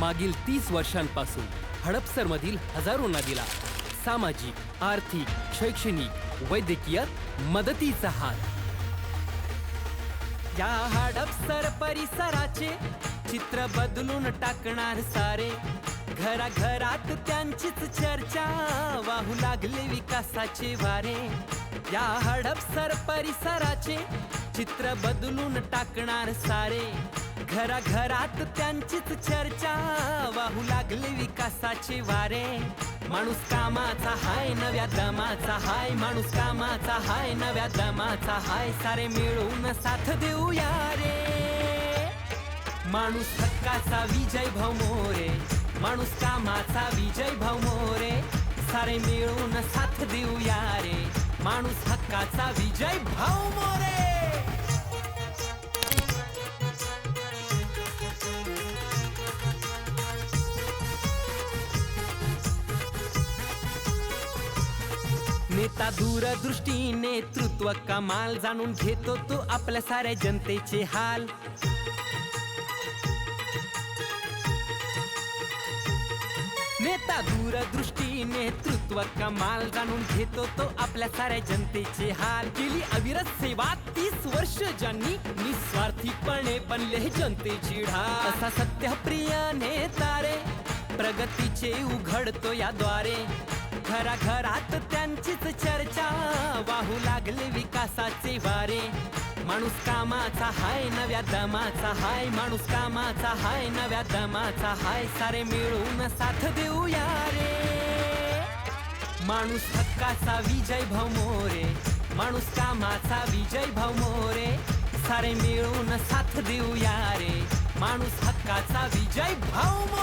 मागील तीस वर्षांपासून हडपसरमधील हजारो नदीला सामाजिक आर्थिक शैक्षणिक वैद्यकीय मदतीचा हात. या हडपसर परिसराचे चित्र बदलून टाकणार सारे. घराघरात त्यांचीच चर्चा वाहू लागले विकासाचे वारे. या हडपसर परिसराचे चित्र बदलून टाकणार सारे. घराघरात त्यांचीच चर्चा. वाहू लागले विकासाचे वारे. माणूस कामाचा हाय नव्या दमाचा हाय. माणूस कामाचा हाय नव्या दमाचा हाय. सारे मिळून साथ देऊया रे. माणूस हक्काचा विजय भाऊ मोरे. माणूस कामाचा विजय भाऊ मोरे. सारे मिळून साथ देऊया रे. माणूस हक्काचा विजय भाऊ नेता दूरदृष्टी नेतृत्व कमाल जाणून घेतो तो आपल्या साऱ्या जनतेचे हाल. नेता दूरदृष्टी नेतृत्व कमाल जाणून घेतो तो आपल्या साऱ्या जनतेचे हाल. केली अविरत सेवा तीस वर्ष ज्यांनी निस्वार्थीपणे बनले जनतेची ढाल. असा सत्यप्रिय नेता रे प्रगतीचे उघडतो याद्वारे. घराघरात त्यांचीच चर्चा वाहू लागले विकासाचे वारे. माणूस कामाचा हाय नव्या दमाचा हाय. माणूस कामाचा हाय नव्या दमाचा हाय. सारे मिळून साथ देऊया रे. माणूस हक्काचा विजय भाऊ मोरे. माणूस कामाचा विजय भाऊ मोरे. सारे मिळून साथ देऊया रे. माणूस हक्काचा विजय भाऊ मोरे.